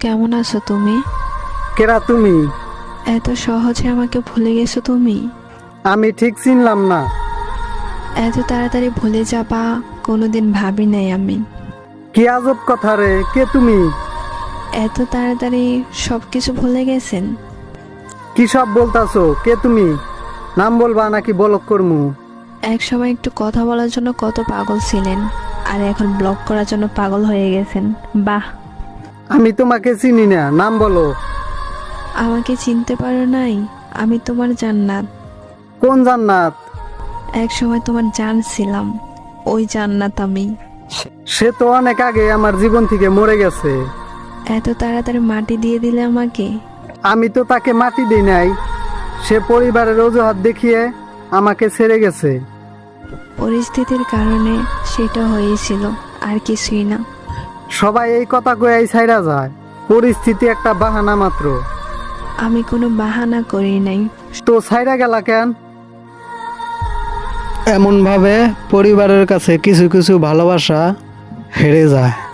কেমন আছো তুমি? কেরা তুমি? এত সহজে আমাকে ভুলে গেছো তুমি? আমি ঠিক চিনলাম না। এত তাড়াতাড়ি ভুলে যাবা কোনোদিন ভাবি নাই আমি। কি আজব কথা রে কে তুমি? এত তাড়াতাড়ি সব কিছু ভুলে গেছেন? কি সব বলতাছো কে তুমি? নাম বলবা নাকি বলক করমু? এক সময় একটু কথা বলার জন্য কত পাগল ছিলেন আর এখন ব্লক করার জন্য পাগল হয়ে গেছেন। বাহ! আমি তোমাকে চিনি না নাম বলো। আমাকে চিনতে পারো নাই আমি তোমার জান্নাত। কোন জান্নাত? এক সময় তোমার জান ছিলাম ওই জান্নাত আমি। সে তো অনেক আগে আমার জীবন থেকে মরে গেছে। এত তাড়াতাড়ি মাটি দিয়ে দিলে আমাকে? আমি তো তাকে মাটি দিই নাই সে পরিবারের অজুহাত দেখিয়ে আমাকে ছেড়ে গেছে। পরিস্থিতির কারণে সেটা হয়েছিল আর কিছুই না। সবাই এই কথা কয়াই ছাইরা যায়। পরিস্থিতি একটা বাহানা মাত্র। আমি কোনো বাহানা করি নাই। তো ছাইরা গেলা কেন? এমন ভাবে পরিবারের কাছে কিছু কিছু ভালোবাসা হেরে যায়।